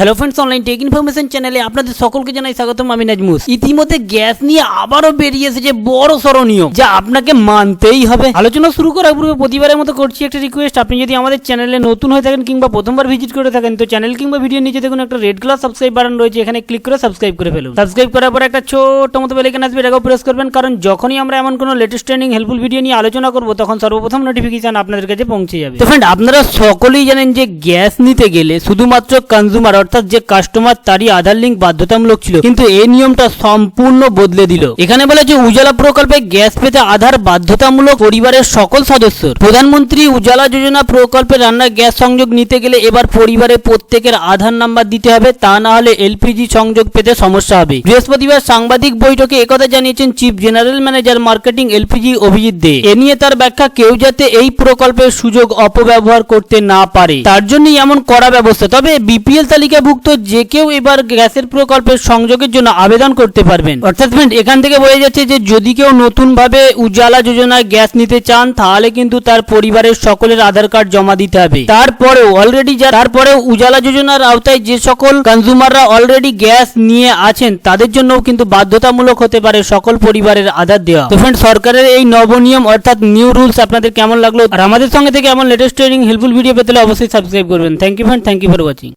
Hello friends online tech information চ্যানেলে আপনাদের সকলকে জানাই স্বাগতম, আমি নাজমুস। ইতিমধ্যে গ্যাস নিয়ে আবারও বেরিয়ে এসেছে বড় স্মরণীয়, যা আপনাকে মানতেই হবে। আলোচনা শুরু করার পূর্বে প্রতিবারের মতো করছি একটা রিকোয়েস্ট আপনি যদি আমাদের চ্যানেলে নতুন হয়ে থাকেন কিংবা প্রথমবার ভিজিট করে থাকেন, তো চ্যানেল কিংবা ভিডিও নিচে দেখুন একটা রেড কালার সাবস্ক্রাইব বাটন রয়েছে, এখানে ক্লিক করে সাবস্ক্রাইব করে ফেলুন। সাবস্ক্রাইব করার পর একটা ছোট মতো বেলাইকান আসবে, এটাকেও প্রেস করবেন, কারণ যখনই আমরা এমন কোনো লেটেস্ট ট্রেনিং হেল্পফুল ভিডিও নিয়ে আলোচনা করব, তখন সর্বপ্রথম নোটিফিকেশন আপনাদের কাছে পৌঁছে যাবে। তো ফ্রেন্ড আপনারা সকলেই জানেন যে গ্যাস নিতে গেলে শুধুমাত্র কনজিউমার অর্থাৎ যে কাস্টমার তারই আধার লিঙ্ক বাধ্যতামূলক ছিল। কিন্তু এই নিয়মটা সম্পূর্ণ বদলে দিল। এখানে বলে যে উজালা প্রকল্পে গ্যাস পেতে আধার বাধ্যতামূলক পরিবারের সকল সদস্য প্রধানমন্ত্রী উজালা যোজনা প্রকল্পে রান্নার গ্যাস সংযোগ নিতে গেলে এবার পরিবারের প্রত্যেকের আধার নাম্বার দিতে হবে, তা না হলে এলপিজি সংযোগ পেতে সমস্যা হবে। বৃহস্পতিবার সাংবাদিক বৈঠকে একথা জানিয়েছেন chief general manager marketing LPG Abhijit De. এ নিয়ে তার ব্যাখ্যা, কেউ যাতে এই প্রকল্পের সুযোগ অপব্যবহার করতে না পারে। তার জন্যই এমন করা ব্যবস্থা। তবে বিপিএল তালিকাভুক্ত যে কেউ এবার গ্যাসের প্রকল্পের সংযোগের জন্য আবেদন করতে পারবেন। অর্থাৎ friend, এখান থেকে বোঝা যাচ্ছে যে যদি কেউ নতুন ভাবে উজালা যোজনায় গ্যাস নিতে চান তাহলে কিন্তু তার পরিবারের সকলের আধার কার্ড জমা দিতে হবে। তারপরেও অলরেডি যা তারপরেও উজালা যোজনার আওতায় যে সকল কনজিউমাররা অলরেডি গ্যাস নিয়ে আছেন তাদের জন্যও কিন্তু বাধ্যতামূলক হতে পারে সকল পরিবারের আধার দেওয়া। তো ফ্রেন্ড সরকারের এই নবনিয়ম অর্থাৎ নিউ রুলস আপনাদের কেমন লাগল? আর আমাদের সঙ্গে থেকে এমন লেটেস্ট ট্রেনিং হেল্পফুল ভিডিও পেতে অবশ্যই সাবস্ক্রাইব করবেন। Thank you friend thank you for watching